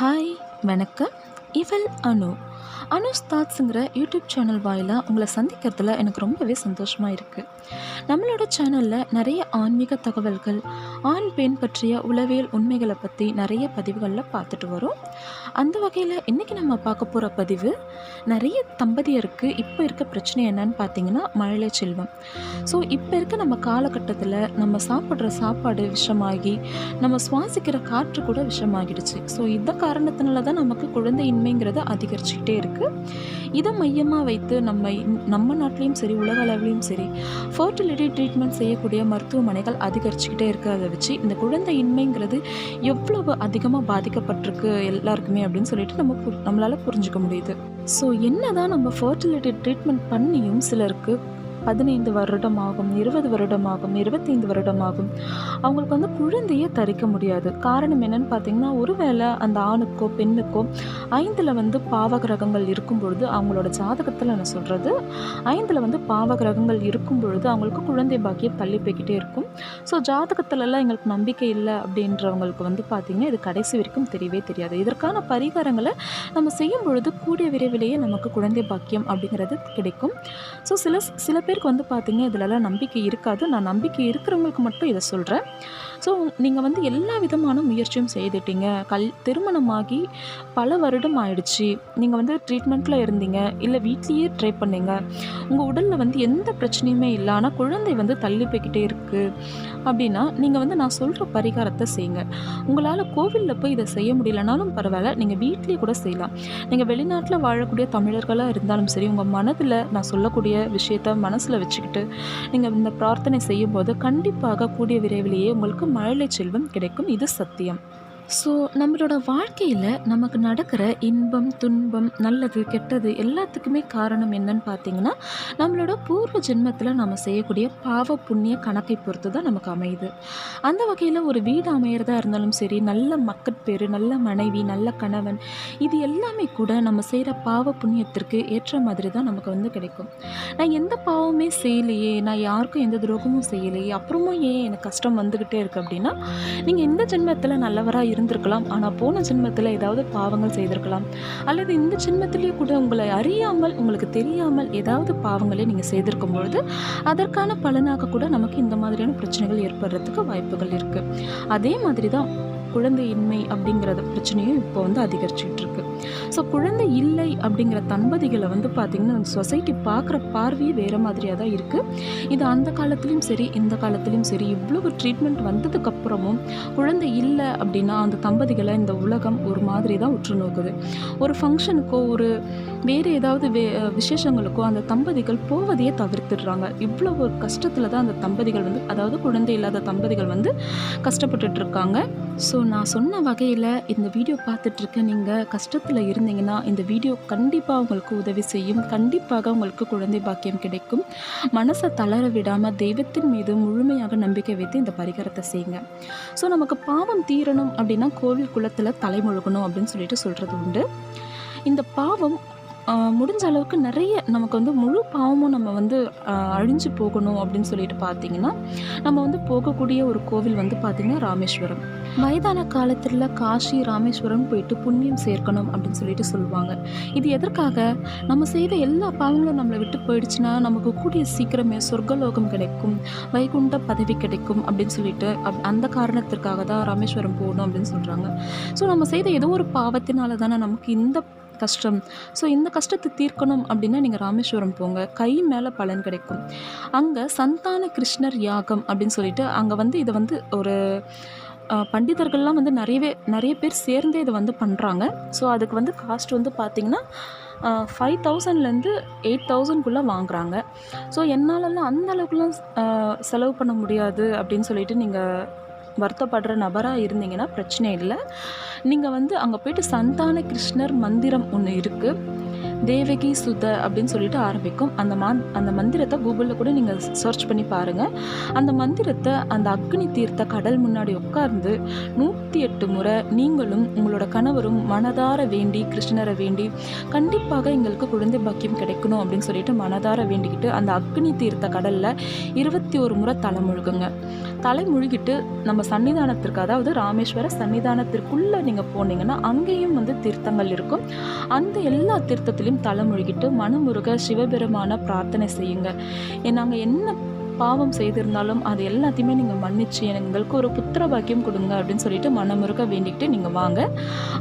Hi வணக்கம். இவள் அனு. Anush தாட்ஸுங்கிற YouTube channel வாயிலாக உங்களை சந்திக்கிறதுல எனக்கு ரொம்பவே சந்தோஷமாக இருக்குது நம்மளோட சேனலில் நிறைய ஆன்மீக தகவல்கள் ஆண் பெண் பற்றிய உளவியல் உண்மைகளை பற்றி நிறைய பதிவுகளில் பார்த்துட்டு வரோம். அந்த வகையில் இன்றைக்கி நம்ம பார்க்க போகிற பதிவு நிறைய தம்பதியருக்கு இப்போ இருக்க பிரச்சனை என்னன்னு பார்த்தீங்கன்னா மழலை செல்வம். ஸோ இப்போ இருக்க நம்ம காலகட்டத்தில் நம்ம சாப்பிட்ற சாப்பாடு விஷமாகி நம்ம சுவாசிக்கிற காற்று கூட விஷமாகிடுச்சு. ஸோ இந்த காரணத்தினால தான் நமக்கு குழந்தையின்மைங்கிறது அதிகரிச்சுக்கிட்டே இருக்குது இதை மையமாக வைத்து நம்ம நம்ம நாட்டிலையும் சரி உலக அளவிலையும் சரி ஃபர்டிலிட்டி ட்ரீட்மெண்ட் செய்யக்கூடிய மருத்துவமனைகள் அதிகரிச்சுக்கிட்டே இருக்கிறத வச்சு இந்த குழந்தையின்மைங்கிறது எவ்வளவு அதிகமாக பாதிக்கப்பட்டிருக்கு எல்லாருக்குமே அப்படின்னு சொல்லிட்டு நம்ம பு- நம்மளால புரிஞ்சுக்க முடியுது. ஸோ என்னதான் நம்ம ஃபர்டிலிட்டி ட்ரீட்மெண்ட் பண்ணியும் சிலருக்கு பதினைந்து வருடமாகும் இருபது வருடமாகும் இருபத்தைந்து வருடமாகும். அவங்களுக்கு வந்து குழந்தையே தரிக்க முடியாது. காரணம் என்னன்னு பார்த்தீங்கன்னா ஒருவேளை அந்த ஆணுக்கோ பெண்ணுக்கோ ஐந்தில் வந்து பாவகிரகங்கள் இருக்கும் பொழுது அவங்களோட ஜாதகத்தில் நான் சொல்கிறது ஐந்தில் வந்து பாவகிரகங்கள் இருக்கும் பொழுது அவங்களுக்கு குழந்தை பாக்கியம் தள்ளி போய்கிட்டே இருக்கும். ஸோ ஜாதகத்துலலாம் எங்களுக்கு நம்பிக்கை இல்லை அப்படின்றவங்களுக்கு வந்து பார்த்திங்கன்னா இது கடைசி வரைக்கும் தெரியவே தெரியாது. இதற்கான பரிகாரங்களை நம்ம செய்யும் பொழுது கூடிய விரைவிலேயே நமக்கு குழந்தை பாக்கியம் அப்படிங்கிறது கிடைக்கும். ஸோ சில சில பேருக்கு வந்து பார்த்திங்க இதிலலாம் நம்பிக்கை இருக்காது. நான் நம்பிக்கை இருக்கிறவங்களுக்கு மட்டும் இதை சொல்கிறேன் ஸோ நீங்கள் வந்து எல்லா விதமான முயற்சியும் செய்துட்டீங்க. கல் திருமணமாகி பல வருடம் ஆயிடுச்சு. நீங்கள் வந்து ட்ரீட்மெண்ட்டில் இருந்தீங்க. இல்லை வீட்லேயே ட்ரை பண்ணீங்க. உங்கள் உடலில் வந்து எந்த பிரச்சனையுமே இல்லை. ஆனால் குழந்தை வந்து தள்ளி போய்கிட்டே இருக்குது அப்படின்னா நீங்கள் வந்து நான் சொல்கிற பரிகாரத்தை செய்யுங்க. உங்களால் கோவிலில் போய் இதை செய்ய முடியலனாலும் பரவாயில்ல. நீங்கள் வீட்லேயே கூட செய்யலாம். நீங்கள் வெளிநாட்டில் வாழக்கூடிய தமிழர்களாக இருந்தாலும் சரி உங்கள் மனதில் நான் சொல்லக்கூடிய விஷயத்த மன மனசில் வச்சுக்கிட்டு நீங்கள் இந்த பிரார்த்தனை செய்யும்போது கண்டிப்பாக கூடிய விரைவிலேயே உங்களுக்கு மழலை செல்வம் கிடைக்கும். இது சத்தியம். ஸோ நம்மளோட வாழ்க்கையில் நமக்கு நடக்கிற இன்பம் துன்பம் நல்லது கெட்டது எல்லாத்துக்குமே காரணம் என்னன்னு பார்த்தீங்கன்னா நம்மளோட பூர்வ ஜென்மத்தில் நம்ம செய்யக்கூடிய பாவ புண்ணிய கணக்கை பொறுத்து தான் நமக்கு அமையுது. அந்த வகையில் ஒரு வீடு அமையிறதா இருந்தாலும் சரி நல்ல மக்கட்பேறு நல்ல மனைவி நல்ல கணவன் இது எல்லாமே கூட நம்ம செய்கிற பாவ புண்ணியத்திற்கு ஏற்ற மாதிரி தான் நமக்கு வந்து கிடைக்கும். நான் எந்த பாவமே செய்யலையே நான் யாருக்கும் எந்த துரோகமும் செய்யலையே அப்புறமும் ஏன் எனக்கு கஷ்டம் வந்துக்கிட்டே இருக்குது அப்படின்னா நீங்கள் இந்த ஜென்மத்தில் நல்லவராக இருந்திருக்கலாம். ஆனால் போன ஜென்மத்தில் ஏதாவது பாவங்கள் செய்திருக்கலாம். அல்லது இந்த ஜென்மத்திலேயே கூட உங்களை அறியாமல் உங்களுக்கு தெரியாமல் ஏதாவது பாவங்களை நீங்கள் செய்திருக்கும் பொழுது அதற்கான பலனாக கூட நமக்கு இந்த மாதிரியான பிரச்சனைகள் ஏற்படுறதுக்கு வாய்ப்புகள் இருக்குது அதே மாதிரி தான் குழந்தையின்மை அப்படிங்கிறத பிரச்சனையும் இப்போ வந்து அதிகரிச்சுட்டு இருக்கு. ஸோ குழந்தை இல்லை அப்படிங்கிற தம்பதிகளை வந்து பார்த்திங்கன்னா நம்ம சொசைட்டி பார்க்குற பார்வையே வேறு மாதிரியாக தான் இருக்குது இது அந்த காலத்துலேயும் சரி இந்த காலத்துலேயும் சரி இவ்வளோ ட்ரீட்மெண்ட் வந்ததுக்கப்புறமும் குழந்தை இல்லை அப்படின்னா அந்த தம்பதிகளை இந்த உலகம் ஒரு மாதிரி தான் உற்று நோக்குது. ஒரு ஃபங்க்ஷனுக்கோ ஒரு வேறு ஏதாவது வே விசேஷங்களுக்கோ அந்த தம்பதிகள் போவதையே தவிர்த்துடுறாங்க. இவ்வளோ ஒரு கஷ்டத்தில் தான் அந்த தம்பதிகள் வந்து அதாவது குழந்தை இல்லாத தம்பதிகள் வந்து கஷ்டப்பட்டுட்ருக்காங்க ஸோ நான் சொன்ன வகையில் இந்த வீடியோ பார்த்துட்ருக்க நீங்கள் கஷ்டத்தில் இருந்தீங்கன்னா இந்த வீடியோ கண்டிப்பாக உங்களுக்கு உதவி செய்யும். கண்டிப்பாக உங்களுக்கு குழந்தை பாக்கியம் கிடைக்கும். மனசை தளர விடாமல் தெய்வத்தின் மீது முழுமையாக நம்பிக்கை வைத்து இந்த பரிகாரத்தை செய்யுங்க. ஸோ நமக்கு பாவம் தீரணும் அப்படின்னா கோவில் குளத்தில் தலைமுழுகணும் அப்படின்னு சொல்லிட்டு சொல்கிறது உண்டு. இந்த பாவம் முடிஞ்ச அளவுக்கு நிறைய நமக்கு வந்து முழு பாவமும் நம்ம வந்து அழிஞ்சு போகணும் அப்படின்னு சொல்லிட்டு பார்த்தீங்கன்னா நம்ம வந்து போகக்கூடிய ஒரு கோவில் வந்து பார்த்திங்கன்னா ராமேஸ்வரம். வயதான காலத்தில் காஷி ராமேஸ்வரம் போயிட்டு புண்ணியம் சேர்க்கணும் அப்படின்னு சொல்லிட்டு சொல்லுவாங்க. இது எதற்காக? நம்ம செய்த எல்லா பாவங்களும் நம்மளை விட்டு போயிடுச்சுன்னா நமக்கு கூடிய சீக்கிரமே சொர்க்கலோகம் கிடைக்கும் வைகுண்ட பதவி கிடைக்கும் அப்படின்னு சொல்லிட்டு அப்- அந்த காரணத்திற்காக தான் ராமேஸ்வரம் போகணும் அப்படின்னு சொல்கிறாங்க ஸோ நம்ம செய்த ஏதோ ஒரு பாவத்தினால தானே நமக்கு இந்த கஷ்டம். ஸோ இந்த கஷ்டத்தை தீர்க்கணும் அப்படின்னா நீங்கள் ராமேஸ்வரம் போங்க. கை மேலே பலன் கிடைக்கும். அங்கே சந்தான கிருஷ்ணர் யாகம் அப்படின்னு சொல்லிட்டு அங்கே வந்து இதை வந்து ஒரு பண்டிதர்கள்லாம் வந்து நிறையவே நிறைய பேர் சேர்ந்தே இதை வந்து பண்ணுறாங்க ஸோ அதுக்கு வந்து காஸ்ட் வந்து பார்த்திங்கன்னா ஃபைவ் தௌசண்ட்லேருந்து எயிட் தௌசண்ட்குள்ளே வாங்குறாங்க. ஸோ என்னாலலாம் அந்த அளவுக்குலாம் செலவு பண்ண முடியாது அப்படின்னு சொல்லிட்டு நீங்கள் வருத்தப்படுற நபராக இருந்தீங்கன்னா பிரச்சனை இல்லை. நீங்கள் வந்து அங்கே போயிட்டு சந்தான கிருஷ்ணர் மந்திரம் ஒன்று இருக்குது தேவகி சுத அப்படின்னு சொல்லிட்டு ஆரம்பிக்கும். அந்த மா அந்த மந்திரத்தை கூகுளில் கூட நீங்கள் சர்ச் பண்ணி பாருங்கள் அந்த மந்திரத்தை அந்த அக்னி தீர்த்த கடல் முன்னாடி உட்கார்ந்து நூற்றி எட்டு முறை நீங்களும் உங்களோட கணவரும் மனதார வேண்டி கிருஷ்ணரை வேண்டி கண்டிப்பாக எங்களுக்கு குழந்தை பாக்கியம் கிடைக்கணும் அப்படின்னு சொல்லிட்டு மனதார வேண்டிக்கிட்டு அந்த அக்னி தீர்த்த கடலில் இருபத்தி ஒரு முறை தலை முழுகுங்க. தலை முழுகிட்டு நம்ம சன்னிதானத்திற்கு அதாவது ராமேஸ்வர சன்னிதானத்திற்குள்ளே நீங்கள் போனீங்கன்னா அங்கேயும் வந்து தீர்த்தங்கள் இருக்கும். அந்த எல்லா தீர்த்தத்திலையும் தலைமுழுகிட்டு மனமுருக சிவபெருமான பிரார்த்தனை செய்யுங்க. நாங்கள் என்ன பாவம் செய்திருந்தாலும் அது எல்லாத்தையுமே நீங்கள் மன்னிச்சு எங்களுக்கு ஒரு புத்திர பாக்கியம் கொடுங்க அப்படின்னு சொல்லிட்டு மனமுருக வேண்டிக்கிட்டு நீங்கள் வாங்க.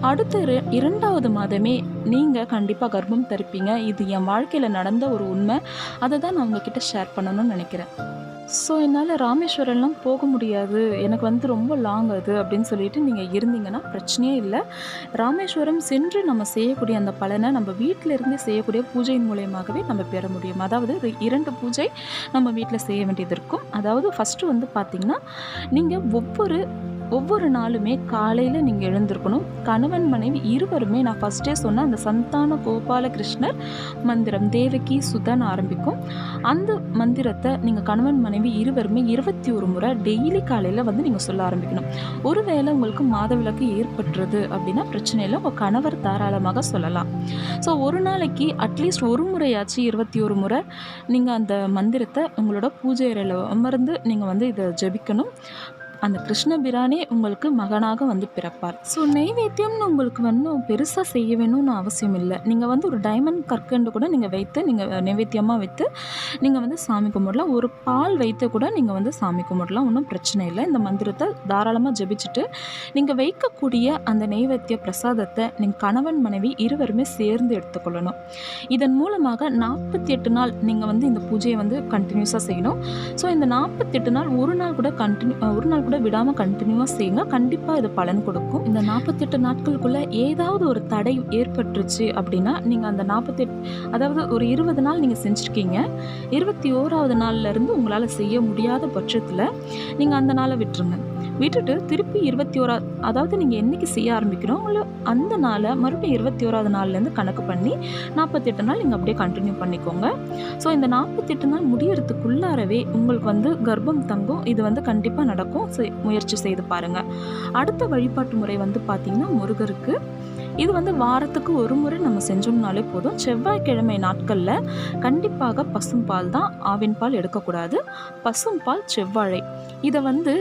அடுத்த இரண்டாவது மாதமே நீங்கள் கண்டிப்பாக கர்ப்பம் தரிப்பீங்க. இது என் வாழ்க்கையில் நடந்த ஒரு உண்மை. அதை தான் நான் உங்ககிட்ட ஷேர் பண்ணணும்னு நினைக்கிறேன். ஸோ என்னால் ராமேஸ்வரம்லாம் போக முடியாது. எனக்கு வந்து ரொம்ப லாங் அது அப்படின்னு சொல்லிட்டு நீங்கள் இருந்தீங்கன்னா பிரச்சனையே இல்லை. ராமேஸ்வரம் சென்று நம்ம செய்யக்கூடிய அந்த பலனை நம்ம வீட்டில் இருந்து செய்யக்கூடிய பூஜையின் மூலியமாகவே நம்ம பெற முடியும். அதாவது இரண்டு பூஜை நம்ம வீட்டில் செய்ய வேண்டியது இருக்கும். அதாவது ஃபஸ்ட்டு வந்து பார்த்திங்கன்னா நீங்கள் ஒவ்வொரு ஒவ்வொரு நாளுமே காலையில் நீங்கள் எழுந்திருக்கணும். கணவன் மனைவி இருவருமே நான் ஃபஸ்ட்டே சொன்ன அந்த சந்தான கோபாலகிருஷ்ணர் மந்திரம் தேவகி சுதன் ஆரம்பிக்கும். அந்த மந்திரத்தை நீங்கள் கணவன் மனைவி இருவருமே இருபத்தி ஒரு முறை டெய்லி காலையில் வந்து நீங்கள் சொல்ல ஆரம்பிக்கணும். ஒருவேளை உங்களுக்கு மாதவிலக்கு ஏற்பட்டுறது அப்படின்னா பிரச்சனை இல்லை உங்கள் கணவர் தாராளமாக சொல்லலாம். ஸோ ஒரு நாளைக்கு அட்லீஸ்ட் ஒரு முறையாச்சு இருபத்தி ஒரு முறை நீங்கள் அந்த மந்திரத்தை உங்களோட பூஜை அறையில் அமர்ந்து நீங்கள் வந்து இதை ஜெபிக்கணும். அந்த கிருஷ்ணபிரானே உங்களுக்கு மகனாக வந்து பிறப்பார். ஸோ நெய்வேத்தியம்னு உங்களுக்கு வந்து பெருசாக செய்ய வேணும்னு அவசியம் இல்லை. நீங்கள் வந்து ஒரு டைமண்ட் கற்கண்டு கூட நீங்கள் வைத்து நீங்கள் நைவேத்தியமாக வைத்து நீங்கள் வந்து சாமி கும்பிடலாம். ஒரு பால் வைத்து கூட நீங்கள் வந்து சாமி கும்பிடலாம். ஒன்றும் பிரச்சனை இல்லை. இந்த மந்திரத்தை தாராளமாக ஜபிச்சுட்டு நீங்கள் வைக்கக்கூடிய அந்த நெய்வேத்திய பிரசாதத்தை நீங்கள் கணவன் மனைவி இருவருமே சேர்ந்து எடுத்துக்கொள்ளணும். இதன் மூலமாக நாற்பத்தி எட்டு நாள் நீங்கள் வந்து இந்த பூஜையை வந்து கண்டினியூஸாக செய்யணும். ஸோ இந்த நாற்பத்தெட்டு நாள் ஒரு நாள் கூட கண்டினியூ ஒரு நாள் கூட விடாமல் கண்டினியூவாக செய்யுங்க. கண்டிப்பாக இது பலன் கொடுக்கும். இந்த நாற்பத்தெட்டு நாட்களுக்குள்ளே ஏதாவது ஒரு தடை ஏற்பட்டுருச்சு அப்படின்னா நீங்கள் அந்த நாற்பத்தெட்டு அதாவது ஒரு இருபது நாள் நீங்கள் செஞ்சுருக்கீங்க. இருபத்தி ஓராவது நாள்லேருந்து உங்களால் செய்ய முடியாத பட்சத்தில் நீங்கள் அந்த நாளை விட்டுருங்க. விட்டுட்டு திருப்பி இருபத்தி ஓரா அதாவது நீங்கள் என்றைக்கு செய்ய ஆரம்பிக்கிறோங்களோ அந்த நாளை மறுபடியும் இருபத்தி ஓராவது நாள்லேருந்து கணக்கு பண்ணி நாற்பத்தெட்டு நாள் நீங்கள் அப்படியே கண்டினியூ பண்ணிக்கோங்க. ஸோ இந்த நாற்பத்தெட்டு நாள் முடியறதுக்குள்ளாரவே உங்களுக்கு வந்து கர்ப்பம் தங்கும் இது வந்து கண்டிப்பாக நடக்கும். முயற்சி செய்து பாருங்கள் அடுத்த வழிபாட்டு முறை வந்து பார்த்திங்கன்னா முருகருக்கு. இது வந்து வாரத்துக்கு ஒரு முறை நம்ம செஞ்சோம்னாலே போதும். செவ்வாய்க்கிழமை நாட்களில் கண்டிப்பாக பசும்பால் தான் ஆவின் பால் எடுக்கக்கூடாது. பசும்பால் செவ்வாழை. இதை வந்து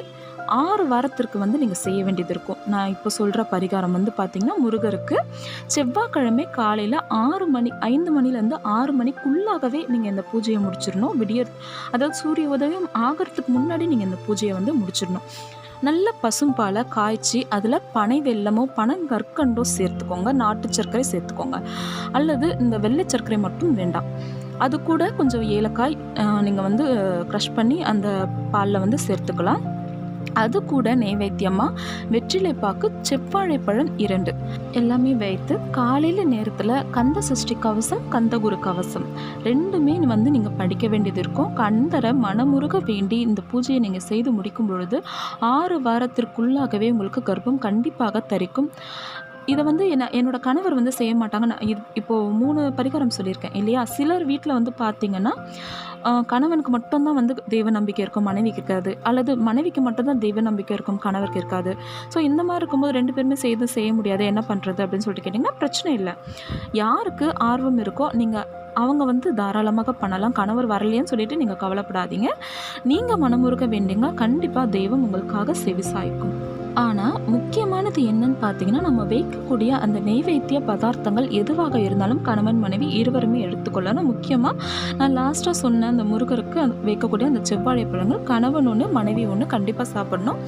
ஆறு வாரத்திற்கு வந்து நீங்கள் செய்ய வேண்டியது இருக்கும். நான் இப்போ சொல்கிற பரிகாரம் வந்து பார்த்திங்கன்னா முருகருக்கு செவ்வாய்க்கிழமை காலையில் ஆறு மணி ஐந்து மணிலேருந்து ஆறு மணிக்குள்ளாகவே நீங்கள் இந்த பூஜையை முடிச்சிடணும். விடியற் அதாவது சூரிய உதயம் ஆகிறதுக்கு முன்னாடி நீங்கள் இந்த பூஜையை வந்து முடிச்சிடணும். நல்ல பசும்பாலை காய்ச்சி அதில் பனை வெல்லமோ பனங்கற்கண்டோ சேர்த்துக்கோங்க. நாட்டு சர்க்கரை சேர்த்துக்கோங்க. அல்லது இந்த வெள்ளை சர்க்கரை மட்டும் வேண்டாம். அது கூட கொஞ்சம் ஏலக்காய் நீங்கள் வந்து க்ரஷ் பண்ணி அந்த பாலில் வந்து சேர்த்துக்கலாம். அது கூட நைவேத்தியமாக வெற்றிலைப்பாக்கு செவ்வாழைப்பழம் இரண்டு. எல்லாமே வைத்து காலையில் நேரத்தில் கந்த சஷ்டி கவசம் கந்தகுரு கவசம். ரெண்டுமே வந்து நீங்கள் படிக்க வேண்டியது இருக்கும். கந்தரை மனமுருக வேண்டி இந்த பூஜையை நீங்கள் செய்து முடிக்கும் பொழுது ஆறு வாரத்திற்குள்ளாகவே உங்களுக்கு கர்ப்பம் கண்டிப்பாக தரிக்கும். இதை வந்து என்ன என்னோட கணவர் வந்து செய்ய மாட்டாங்க. நான் இது இப்போது மூணு பரிகாரம் சொல்லியிருக்கேன் இல்லையா? சிலர் வீட்டில் வந்து பார்த்தீங்கன்னா கணவனுக்கு மட்டும்தான் வந்து தெய்வ நம்பிக்கை இருக்கும் மனைவிக்கு இருக்காது. அல்லது மனைவிக்கு மட்டும்தான் தெய்வ நம்பிக்கை இருக்கும் கணவருக்கு இருக்காது. ஸோ இந்த மாதிரி இருக்கும்போது ரெண்டு பேருமே செய்து செய்ய முடியாது. என்ன பண்ணுறது அப்படின்னு சொல்லிட்டு கேட்டிங்கன்னா பிரச்சனை இல்லை. யாருக்கு ஆர்வம் இருக்கோ நீங்கள் அவங்க வந்து தாராளமாக பண்ணலாம். கணவர் வரலையேன்னு சொல்லிட்டு நீங்கள் கவலைப்படாதீங்க. நீங்கள் மனமுருக வேண்டிங்க கண்டிப்பாக தெய்வம் உங்களுக்காக செவிசாய்க்கும் ஆனால் முக்கியமானது என்னன்னு பார்த்தீங்கன்னா நம்ம வைக்கக்கூடிய அந்த நெய்வேத்திய பதார்த்தங்கள் எதுவாக இருந்தாலும் கணவன் மனைவி இருவருமே எடுத்துக்கொள்ளணும் முக்கியமாக நான் லாஸ்ட்டாக சொன்ன அந்த முருகருக்கு அந்த வைக்கக்கூடிய அந்த செவ்வாழை பழங்கள் கணவன் ஒன்று மனைவி ஒன்று கண்டிப்பாக சாப்பிடணும்.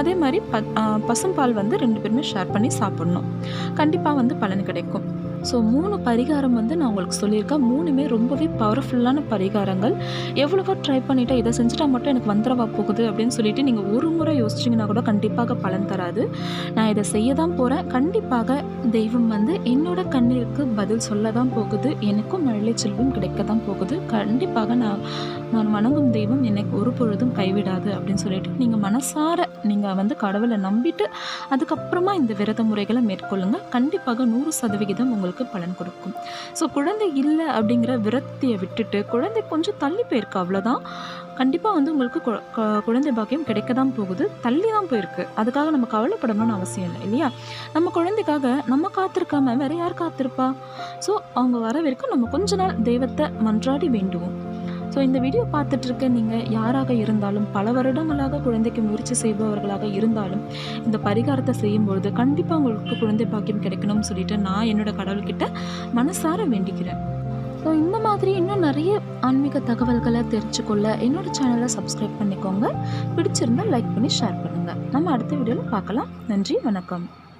அதே மாதிரி ப பசும்பால் வந்து ரெண்டு பேருமே ஷேர் பண்ணி சாப்பிடணும். கண்டிப்பாக வந்து பலன் கிடைக்கும். ஸோ மூணு பரிகாரம் வந்து நான் உங்களுக்கு சொல்லியிருக்கேன். மூணுமே ரொம்பவே பவர்ஃபுல்லான பரிகாரங்கள். எவ்வளவோ ட்ரை பண்ணிவிட்டு இதை செஞ்சுட்டா மட்டும் எனக்கு வந்துடவா போகுது அப்படின்னு சொல்லிட்டு நீங்கள் ஒரு முறை யோசிச்சிங்கன்னா கூட கண்டிப்பாக பலன் தராது. நான் இதை செய்ய தான் போகிறேன் கண்டிப்பாக தெய்வம் வந்து என்னோட கண்ணீருக்கு பதில் சொல்ல தான் போகுது. எனக்கும் மழலை செல்வம் கிடைக்க தான் போகுது. கண்டிப்பாக நான் நான் வணங்கும் தெய்வம் எனக்கு ஒரு பொழுதும் கைவிடாது அப்படின்னு சொல்லிட்டு நீங்கள் மனசார நீங்கள் வந்து கடவுளை நம்பிட்டு அதுக்கப்புறமா இந்த விரத முறைகளை மேற்கொள்ளுங்கள் கண்டிப்பாக நூறு சதவிகிதம் உங்களுக்கு உங்களுக்கு பலன் கொடுக்கும். ஸோ குழந்தை இல்லை அப்படிங்கிற விரக்தியை விட்டுட்டு குழந்தை கொஞ்சம் தள்ளி போயிருக்கு அவ்வளோதான் கண்டிப்பாக வந்து உங்களுக்கு கு- குழந்தை பாக்கியம் கிடைக்க தான் போகுது. தள்ளி தான் போயிருக்கு. அதுக்காக நம்ம கவலைப்படணும்னு அவசியம் இல்லை இல்லையா? நம்ம குழந்தைக்காக நம்ம காத்திருக்காம வேற யார் காத்திருப்பா? ஸோ அவங்க வர வரைக்கும் நம்ம கொஞ்ச நாள் தெய்வத்தை மன்றாடி வேண்டுவோம். ஸோ இந்த வீடியோ பார்த்துட்டு இருக்க நீங்கள் யாராக இருந்தாலும் பல வருடங்களாக குழந்தைக்கு முயற்சி செய்பவர்களாக இருந்தாலும் இந்த பரிகாரத்தை செய்யும்பொழுது கண்டிப்பாக உங்களுக்கு குழந்தை பாக்கியம் கிடைக்கணும்னு சொல்லிட்டு நான் என்னோட கடவுள்கிட்ட மனசார வேண்டிக்கிறேன். ஸோ இந்த மாதிரி இன்னும் நிறைய ஆன்மீக தகவல்களை தெரிஞ்சுக்கொள்ள என்னோட சேனலை சப்ஸ்கிரைப் பண்ணிக்கோங்க. பிடிச்சிருந்தா லைக் பண்ணி ஷேர் பண்ணுங்கள் நம்ம அடுத்த வீடியோவில் பார்க்கலாம். நன்றி வணக்கம்.